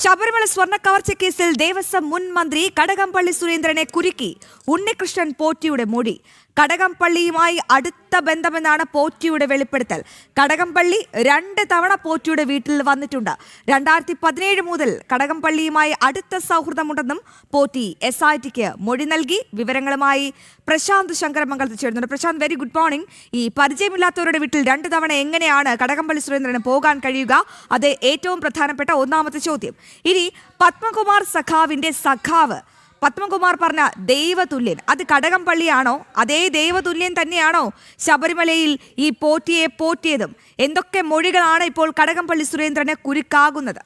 ശബരിമല സ്വർണ കവർച്ച കേസിൽ ദേവസ്വം മുൻ മന്ത്രി കടകംപള്ളി സുരേന്ദ്രനെ കുരുക്കി. ഉണ്ണികൃഷ്ണൻ പോറ്റിയുടെ മൊഴി. കടകംപള്ളിയുമായി അടുത്ത ബന്ധമെന്നാണ് പോറ്റിയുടെ വെളിപ്പെടുത്തൽ. കടകംപള്ളി രണ്ട് തവണ പോറ്റിയുടെ വീട്ടിൽ വന്നിട്ടുണ്ട്. രണ്ടായിരത്തി പതിനേഴ് മുതൽ കടകംപള്ളിയുമായി അടുത്ത സൗഹൃദമുണ്ടെന്നും പോറ്റി എസ് ഐ ടിക്ക് മൊഴി നൽകി. വിവരങ്ങളുമായി പ്രശാന്ത് ശങ്കരമംഗലത്ത് ചേരുന്നുണ്ട്. പ്രശാന്ത് വെരി ഗുഡ് മോർണിംഗ് ഈ പരിചയമില്ലാത്തവരുടെ വീട്ടിൽ രണ്ട് തവണ എങ്ങനെയാണ് കടകംപള്ളി സുരേന്ദ്രന് പോകാൻ കഴിയുക? അത് ഏറ്റവും പ്രധാനപ്പെട്ട ഒന്നാമത്തെ ചോദ്യം. ഇനി പത്മകുമാർ സഖാവിന്റെ സഖാവ് പത്മകുമാർ പറഞ്ഞ ദൈവതുല്യൻ. അത് കടകംപള്ളിയാണോ അതേ ദൈവതുല്യൻ തന്നെയാണോ ശബരിമലയിൽ ഈ പോറ്റിയെ പോറ്റിയതും? എന്തൊക്കെ മൊഴികളാണ് ഇപ്പോൾ കടകംപള്ളി സുരേന്ദ്രനെ കുരുക്കാകുന്നത്?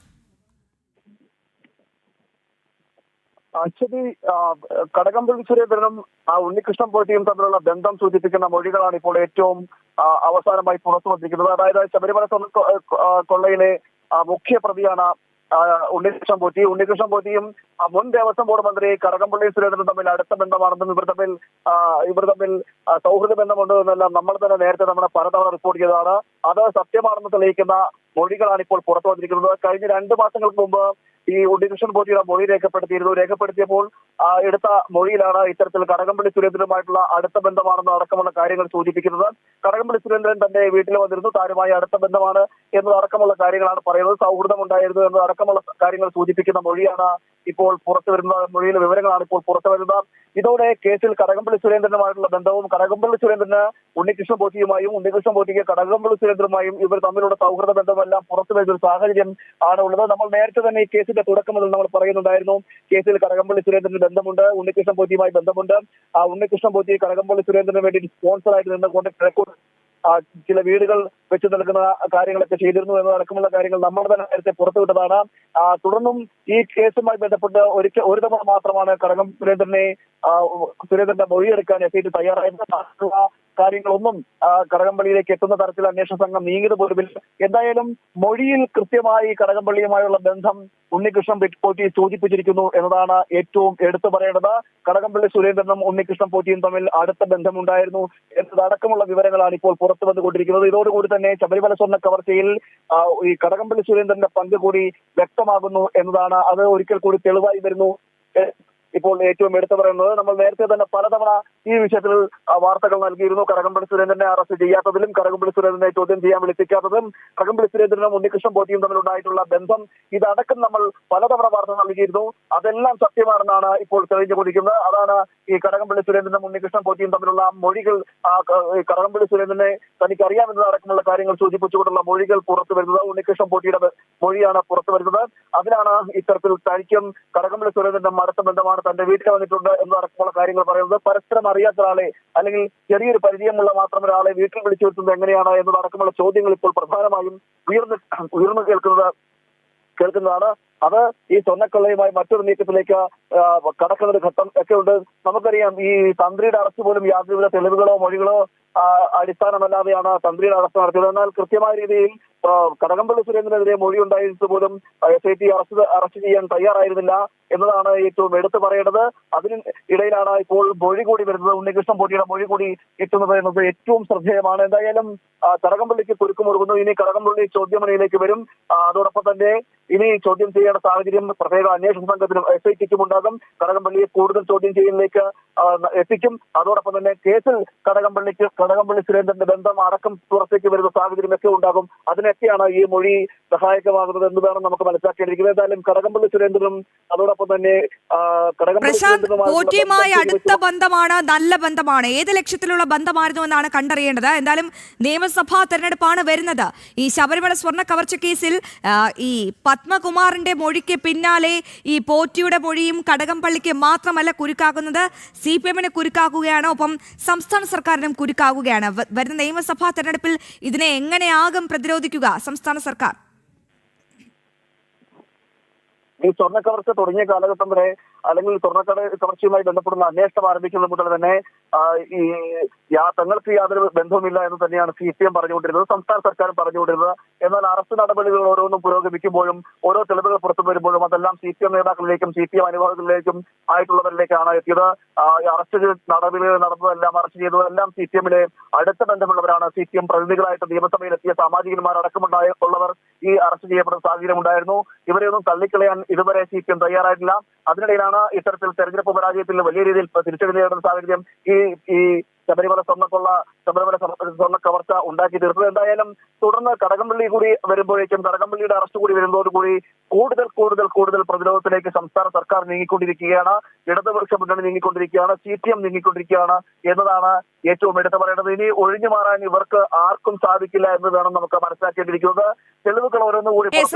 ആക്ച്വലി കടകംപള്ളി സുരേന്ദ്രനും ഉണ്ണികൃഷ്ണൻ പോറ്റിയും തമ്മിലുള്ള ബന്ധം സൂചിപ്പിക്കുന്ന മൊഴികളാണ് ഇപ്പോൾ ഏറ്റവും അവസാനമായി പുറത്തു വന്നിരിക്കുന്നത് അതായത് ശബരിമല കൊള്ളയിലെ മുഖ്യ പ്രതിയാണ് ഉണ്ണികൃഷ്ണൻ പോറ്റി. ഉണ്ണികൃഷ്ണൻ പോറ്റിയും മുൻ ദേവസ്വം ബോർഡ് മന്ത്രി കടകംപള്ളി സുരേന്ദ്രനും തമ്മിൽ അടുത്ത ബന്ധമാണെന്നും ഇവർ തമ്മിൽ ഇവർ തമ്മിൽ സൗഹൃദ ബന്ധമുണ്ട് എന്നെല്ലാം നമ്മൾ തന്നെ നേരത്തെ നമ്മുടെ പലതവണ റിപ്പോർട്ട് ചെയ്തതാണ്. അത് സത്യമാണെന്ന് തെളിയിക്കുന്ന മൊഴികളാണ് ഇപ്പോൾ പുറത്തു വന്നിരിക്കുന്നത്. കഴിഞ്ഞ രണ്ട് മാസങ്ങൾക്ക് മുമ്പ് ഈ ഉണ്ണികൃഷ്ണൻ ബോധിയുടെ മൊഴി രേഖപ്പെടുത്തിയിരുന്നു. രേഖപ്പെടുത്തിയപ്പോൾ എടുത്ത മൊഴിയിലാണ് ഇത്തരത്തിൽ കടകംപള്ളി സുരേന്ദ്രനുമായിട്ടുള്ള അടുത്ത ബന്ധമാണെന്ന് അടക്കമുള്ള കാര്യങ്ങൾ സൂചിപ്പിക്കുന്നത്. കടകംപള്ളി സുരേന്ദ്രൻ തന്റെ വീട്ടിൽ വന്നിരുന്നു. താരുമായി അടുത്ത ബന്ധമാണ് എന്നതടക്കമുള്ള കാര്യങ്ങളാണ് പറയുന്നത്. സൗഹൃദം ഉണ്ടായിരുന്നു എന്നതടക്കമുള്ള കാര്യങ്ങൾ സൂചിപ്പിക്കുന്ന മൊഴിയാണ് ഇപ്പോൾ പുറത്തു വരുന്ന മൊഴിയിലെ വിവരങ്ങളാണ് ഇപ്പോൾ പുറത്തു വരുന്നത്. ഇതോടെ കേസിൽ കടകംപള്ളി സുരേന്ദ്രനുമായിട്ടുള്ള ബന്ധവും കടകംപള്ളി സുരേന്ദ്രന് ഉണ്ണികൃഷ്ണ പോറ്റിയുമായും ഉണ്ണികൃഷ്ണ പോറ്റിക്ക് കടകംപള്ളി സുരേന്ദ്രനുമായും ഇവർ തമ്മിലുള്ള സൗഹൃദ ബന്ധമെല്ലാം പുറത്തു വരുന്ന ഒരു സാഹചര്യം ആണ് ഉള്ളത്. നമ്മൾ നേരത്തെ തന്നെ ഈ കേസിന്റെ തുടക്കം മുതൽ നമ്മൾ പറയുന്നുണ്ടായിരുന്നു. കേസിൽ കടകംപള്ളി സുരേന്ദ്രന് ബന്ധമുണ്ട് ഉണ്ണികൃഷ്ണൻ പോറ്റിയുമായി ബന്ധമുണ്ട്. ആ ഉണ്ണികൃഷ്ണൻ പോറ്റി കടകംപള്ളി സുരേന്ദ്രന് വേണ്ടി സ്പോൺസറായിട്ട് നിന്നുകൊണ്ട് ആ, ചില വീടുകൾ വെച്ചു നൽകുന്ന കാര്യങ്ങളൊക്കെ ചെയ്തിരുന്നു എന്നതടക്കമുള്ള കാര്യങ്ങൾ നമ്മൾ തന്നെ നേരത്തെ പുറത്തുവിട്ടതാണ്. തുടർന്നും ഈ കേസുമായി ബന്ധപ്പെട്ട് ഒരിക്കൽ ഒരു തവണ മാത്രമാണ് കടകം സുരേന്ദ്രനെ സുരേന്ദ്രന്റെ മൊഴിയെടുക്കാൻ എത്തിയിട്ട് തയ്യാറായത് ബാക്കിയുള്ള കാര്യങ്ങളൊന്നും കടകംപള്ളിയിലേക്ക് എത്തുന്ന തരത്തിൽ അന്വേഷണ സംഘം നീങ്ങിയത് പോലുമില്ല. എന്തായാലും മൊഴിയിൽ കൃത്യമായി കടകംപള്ളിയുമായുള്ള ബന്ധം ഉണ്ണികൃഷ്ണൻ പോറ്റി സൂചിപ്പിച്ചിരിക്കുന്നു എന്നതാണ് ഏറ്റവും എടുത്തു പറയേണ്ടത്. കടകംപള്ളി സുരേന്ദ്രനും ഉണ്ണികൃഷ്ണൻ പോറ്റിയും തമ്മിൽ അടുത്ത ബന്ധമുണ്ടായിരുന്നു എന്നതടക്കമുള്ള വിവരങ്ങളാണ് ഇപ്പോൾ പുറത്തു വന്നുകൊണ്ടിരിക്കുന്നത്. ഇതോടുകൂടി തന്നെ ശബരിമല സ്വർണ കവർച്ചയിൽ ഈ കടകംപള്ളി സുരേന്ദ്രന്റെ പങ്ക് കൂടി വ്യക്തമാകുന്നു എന്നതാണ്. അത് ഒരിക്കൽ കൂടി തെളിവായി വരുന്നു. ഇപ്പോൾ ഏറ്റവും എടുത്തു പറയുന്നത് നമ്മൾ നേരത്തെ തന്നെ പലതവണ ഈ വിഷയത്തിൽ വാർത്തകൾ നൽകിയിരുന്നു. കടകംപള്ളി സുരേന്ദ്രനെ അറസ്റ്റ് ചെയ്യാത്തതിലും കടകംപള്ളി സുരേന്ദ്രനെ ചോദ്യം ചെയ്യാൻ വിളിപ്പിക്കാത്തതും കടകംപള്ളി സുരേന്ദ്രനും ഉണ്ണികൃഷ്ണൻ പോറ്റിയും തമ്മിലുണ്ടായിട്ടുള്ള ബന്ധം ഇതടക്കം നമ്മൾ പലതവണ വാർത്ത നൽകിയിരുന്നു. അതെല്ലാം സത്യമാണെന്നാണ് ഇപ്പോൾ തെളിഞ്ഞുകൊണ്ടിരിക്കുന്നത്. അതാണ് ഈ കടകംപള്ളി സുരേന്ദ്രനും ഉണ്ണികൃഷ്ണൻ പോറ്റിയും തമ്മിലുള്ള മൊഴികൾ. കടകംപള്ളി സുരേന്ദ്രനെ തനിക്ക് അറിയാമെന്നതടക്കമുള്ള കാര്യങ്ങൾ സൂചിപ്പിച്ചുകൊണ്ടുള്ള മൊഴികൾ പുറത്തു വരുന്നത് ഉണ്ണികൃഷ്ണൻ പോറ്റിയുടെ മൊഴിയാണ് പുറത്തു വരുന്നത്. അതിലാണ് ഇത്തരത്തിൽ തനിക്കും കടകംപള്ളി സുരേന്ദ്രന്റെ അടുത്ത ബന്ധമാണ് തന്റെ വീട്ടിൽ വന്നിട്ടുണ്ട് എന്നടക്കമുള്ള കാര്യങ്ങൾ പറയുന്നത് പരസ്പരം അറിയാത്ത ഒരാളെ അല്ലെങ്കിൽ ചെറിയൊരു പരിചയമുള്ള മാത്രം ഒരാളെ വീട്ടിൽ വിളിച്ചു വരുത്തുന്നത് എങ്ങനെയാണ് എന്നതടക്കമുള്ള ചോദ്യങ്ങൾ ഇപ്പോൾ പ്രധാനമായും ഉയർന്ന് ഉയർന്നു കേൾക്കുന്നത് കേൾക്കുന്നതാണ്. അത് ഈ സ്വർണക്കൊള്ളയുമായി മറ്റൊരു നീക്കത്തിലേക്ക് കടക്കുന്ന ഒരു ഘട്ടം ഒക്കെ ഉണ്ട്. നമുക്കറിയാം ഈ തന്ത്രിയുടെ അറസ്റ്റ് പോലും യാതൊരുവിധ തെളിവുകളോ മൊഴികളോ അടിസ്ഥാനമല്ലാതെയാണ് തന്ത്രിയുടെ അറസ്റ്റ് നടത്തിയത്. എന്നാൽ കൃത്യമായ രീതിയിൽ കടകംപള്ളി സുരേന്ദ്രനെതിരെ മൊഴി ഉണ്ടായിരുന്നത് പോലും S I T arrest arrest ചെയ്യാൻ തയ്യാറായിരുന്നില്ല എന്നതാണ് ഏറ്റവും എടുത്തു പറയേണ്ടത്. അതിന് ഇടയിലാണ് ഇപ്പോൾ മൊഴി കൂടി വരുന്നത്. ഉണ്ണികൃഷ്ണൻ പൊട്ടിയുടെ മൊഴി കൂടി എത്തുന്നത് എന്നത് ഏറ്റവും ശ്രദ്ധേയമാണ്. എന്തായാലും കടകംപള്ളിക്ക് കുരുക്കുമുറുകുന്നു ഇനി കടകംപള്ളി ചോദ്യമണിയിലേക്ക് വരും. അതോടൊപ്പം തന്നെ ഇനി ചോദ്യം ചെയ്യേണ്ട സാഹചര്യം പ്രത്യേക അന്വേഷണ സംഘത്തിനും എസ് ഐ ടിക്കും ഉണ്ടാകും. കടകംപള്ളിയെ കൂടുതൽ ചോദ്യം ചെയ്യലിലേക്ക് എത്തിക്കും. അതോടൊപ്പം തന്നെ കേസിൽ കടകംപള്ളിക്ക് കടകംപള്ളി സുരേന്ദ്രന്റെ ബന്ധം അടക്കം പുറത്തേക്ക് വരുന്ന സാഹചര്യം ഒക്കെ ഉണ്ടാകും. അതിനൊക്കെയാണ് ഈ മൊഴി സഹായകമാകുന്നത് എന്ന് വേണം നമുക്ക് മനസ്സിലാക്കേണ്ടിയിരിക്കുന്നത്. ഏതായാലും കടകംപള്ളി സുരേന്ദ്രനും അതോടൊപ്പം തന്നെ കടകംപള്ളി അടുത്ത ബന്ധമാണ് നല്ല ബന്ധമാണ്. ഏത് ലക്ഷ്യത്തിലുള്ള ബന്ധമായിരുന്നു എന്നാണ് കണ്ടറിയേണ്ടത്. എന്തായാലും നിയമസഭാ തെരഞ്ഞെടുപ്പാണ് വരുന്നത്. ഈ ശബരിമല സ്വർണ കവർച്ച കേസിൽ ഈ പത്മകുമാറിന്റെ മൊഴിക്ക് പിന്നാലെ ഈ പോറ്റിയുടെ മൊഴിയും കടകംപള്ളിക്ക് മാത്രമല്ല കുരുക്കാക്കുന്നത് സി പി എമ്മിനെ കുരുക്കാക്കുകയാണ്? ഒപ്പം സംസ്ഥാന സർക്കാരിനും കുരുക്കാകുകയാണ് വരുന്ന നിയമസഭാ തെരഞ്ഞെടുപ്പിൽ ഇതിനെ എങ്ങനെയാകും പ്രതിരോധിക്കുക സംസ്ഥാന സർക്കാർ? ഈ സ്വർണ കവർച്ച തുടങ്ങിയ കാലഘട്ടം വരെ അല്ലെങ്കിൽ സ്വർണക്കട തുടർച്ചയുമായി ബന്ധപ്പെടുന്ന അന്വേഷണം ആരംഭിക്കുന്നത് മുതൽ തന്നെ ഈ തങ്ങൾക്ക് യാതൊരു ബന്ധവുമില്ല എന്ന് തന്നെയാണ് സി പി എം പറഞ്ഞുകൊണ്ടിരുന്നത് സംസ്ഥാന സർക്കാരും പറഞ്ഞുകൊണ്ടിരുന്നത്. എന്നാൽ അറസ്റ്റ് നടപടികൾ ഓരോന്നും പുരോഗമിക്കുമ്പോഴും ഓരോ തെളിവുകൾ പുറത്തു വരുമ്പോഴും അതെല്ലാം സി പി എം നേതാക്കളിലേക്കും സി പി എം അനുഭാവികളിലേക്കും ആയിട്ടുള്ളവരിലേക്കാണ് എത്തിയത്. അറസ്റ്റ് നടപടികൾ നടന്നതെല്ലാം അറസ്റ്റ് ചെയ്തതെല്ലാം സി പി എമ്മിലെ അടുത്ത ബന്ധമുള്ളവരാണ്. സി പി എം പ്രതിനിധികളായിട്ട് നിയമസഭയിൽ എത്തിയ സാമാജികന്മാർ അടക്കമുണ്ടായ ഉള്ളവർ ഈ അറസ്റ്റ് ചെയ്യപ്പെടുന്ന സാഹചര്യം ഉണ്ടായിരുന്നു. ഇവരെയൊന്നും തള്ളിക്കളയാൻ ഇതുവരെ സി പി എം തയ്യാറായിട്ടില്ല. അതിനിടയിലാണ് ഇത്തരത്തിൽ തെരഞ്ഞെടുപ്പ് പരാജയത്തിൽ വലിയ രീതിയിൽ തിരിച്ചടി നേരിടുന്ന സാഹചര്യം ഈ ഈ ശബരിമല സ്വർണക്കുള്ള ശബരിമല സ്വർണ കവർച്ച ഉണ്ടാക്കി തീർത്തത്. എന്തായാലും തുടർന്ന് കടകംപള്ളി കൂടി വരുമ്പോഴേക്കും കടകംപള്ളിയുടെ അറസ്റ്റ് കൂടി വരുന്നതോടുകൂടി കൂടുതൽ കൂടുതൽ കൂടുതൽ പ്രതിരോധത്തിലേക്ക് സംസ്ഥാന സർക്കാർ നീങ്ങിക്കൊണ്ടിരിക്കുകയാണ്. ഇടതുപക്ഷ മുന്നണി നീങ്ങിക്കൊണ്ടിരിക്കുകയാണ്. സി പി എം നീങ്ങിക്കൊണ്ടിരിക്കുകയാണ് എന്നതാണ് ഏറ്റവും എടുത്തു പറയേണ്ടത്. ഇനി ഒഴിഞ്ഞു മാറാൻ ഇവർക്ക് ആർക്കും സാധിക്കില്ല എന്ന് വേണം നമുക്ക് മനസ്സിലാക്കേണ്ടിയിരിക്കുന്നത്. തെളിവുകൾ ഓരോന്നുകൂടി